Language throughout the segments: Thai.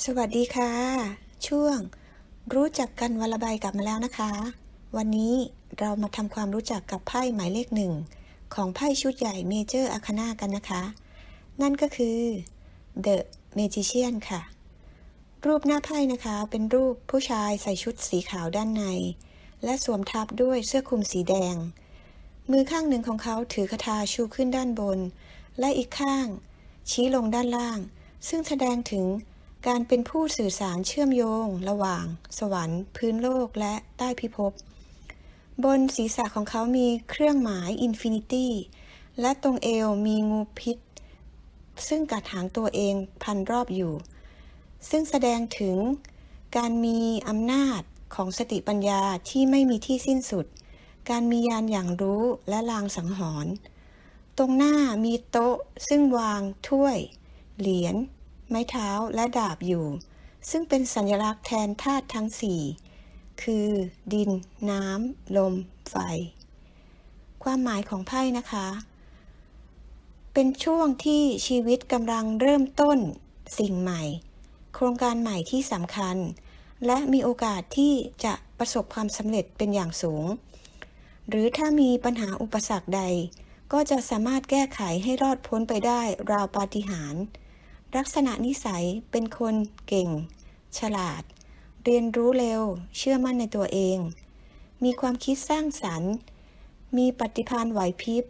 สวัสดีค่ะ ช่วง รู้จักกันวันละใบกลับมาแล้วนะคะ วันนี้เรามาทำความรู้จักกับไพ่หมายเลขหนึ่งของไพ่ชุดใหญ่เมเจอร์อาคานากันนะคะ นั่นก็คือ The Magician ค่ะ รูปหน้าไพ่นะคะเป็นรูปผู้ชายใส่ชุดสีขาวด้านใน และสวมทับด้วยเสื้อคลุมสีแดง มือข้างหนึ่งของเขาถือคาถาชูขึ้นด้านบน และอีกข้าง ชี้ลงด้านล่าง ซึ่งแสดงถึง การเป็นผู้สื่อสารเชื่อมโยง ระหว่าง สวรรค์ พื้นโลกและใต้พิภพ บนศีรษะของเขามีเครื่องหมายอินฟินิตี้ และตรงเอวมีงูพิษ ซึ่งกัดหางตัวเองพันรอบอยู่ ซึ่งแสดงถึงการมีอำนาจของสติปัญญาที่ไม่มีที่สิ้นสุด การมียานอย่างรู้และลางสังหรณ์ ตรงหน้ามีโต๊ะซึ่งวางถ้วย เหรียญ ไม้เท้าและดาบอยู่ ซึ่งเป็นสัญลักษณ์แทนธาตุทั้งสี่ คือ ดิน น้ำ ลม ไฟ ความหมายของไพ่นะคะ เป็นช่วงที่ชีวิตกำลังเริ่มต้นสิ่งใหม่ โครงการใหม่ที่สำคัญ และมีโอกาสที่จะประสบความสำเร็จเป็นอย่างสูง หรือถ้ามีปัญหาอุปสรรคใด ก็จะสามารถแก้ไขให้รอดพ้นไปได้ราวปาฏิหาริย์ ลักษณะนิสัยเป็นคนเก่ง ฉลาด เรียนรู้เร็ว เชื่อมั่นในตัวเอง มีความคิดสร้างสรรค์ มีปฏิภาณไหวพริบ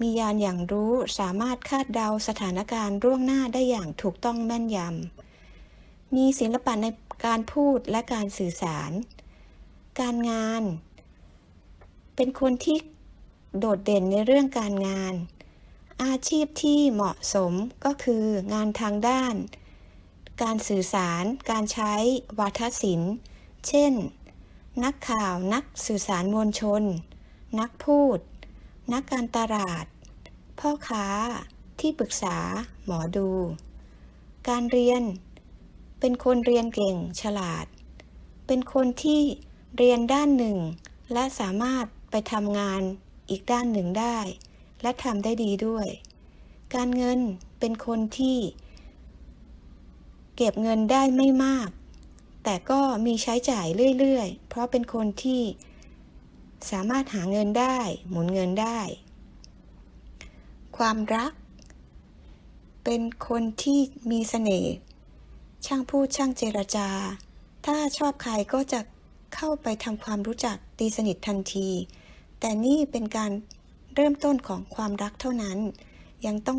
มียานอย่างรู้สามารถคาดเดาสถานการณ์ล่วงหน้าได้อย่างถูกต้องแม่นยำ มีศิลปะในการพูดและการสื่อสาร การงาน เป็นคนที่โดดเด่นในเรื่องการงาน อาชีพที่เหมาะสมก็คืองานทางด้าน การสื่อสาร การใช้วาทศิลป์ เช่น นักข่าว นักสื่อสารมวลชน นักพูด นักการตลาด พ่อค้า ที่ปรึกษา หมอดู การเรียน เป็นคนเรียนเก่ง ฉลาด เป็นคนที่เรียนด้านหนึ่ง และสามารถไปทำงานอีกด้านหนึ่งได้ และทำได้ดีด้วย การเงินเป็นคนที่ เก็บเงินได้ไม่มาก แต่ก็มีใช้จ่ายเรื่อยๆ เพราะเป็นคนที่สามารถหาเงินได้ หมุนเงินได้ ความรัก เป็นคนที่มีเสน่ห์ช่างพูดช่างเจรจา ถ้าชอบใครก็จะเข้าไปทำความรู้จักตีสนิททันที แต่นี่เป็นการ เริ่มต้นของความรักเท่านั้น ยังต้อง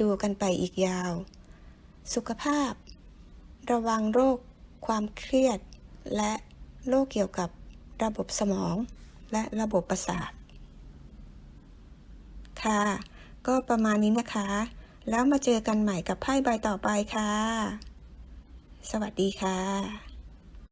ดูกันไปอีกยาว สุขภาพ ระวังโรค ความเครียด และโรคเกี่ยวกับระบบสมองและระบบประสาท ค่ะ ก็ประมาณนี้นะคะ แล้วมาเจอกันใหม่กับไพ่ใบต่อไปค่ะ สวัสดีค่ะ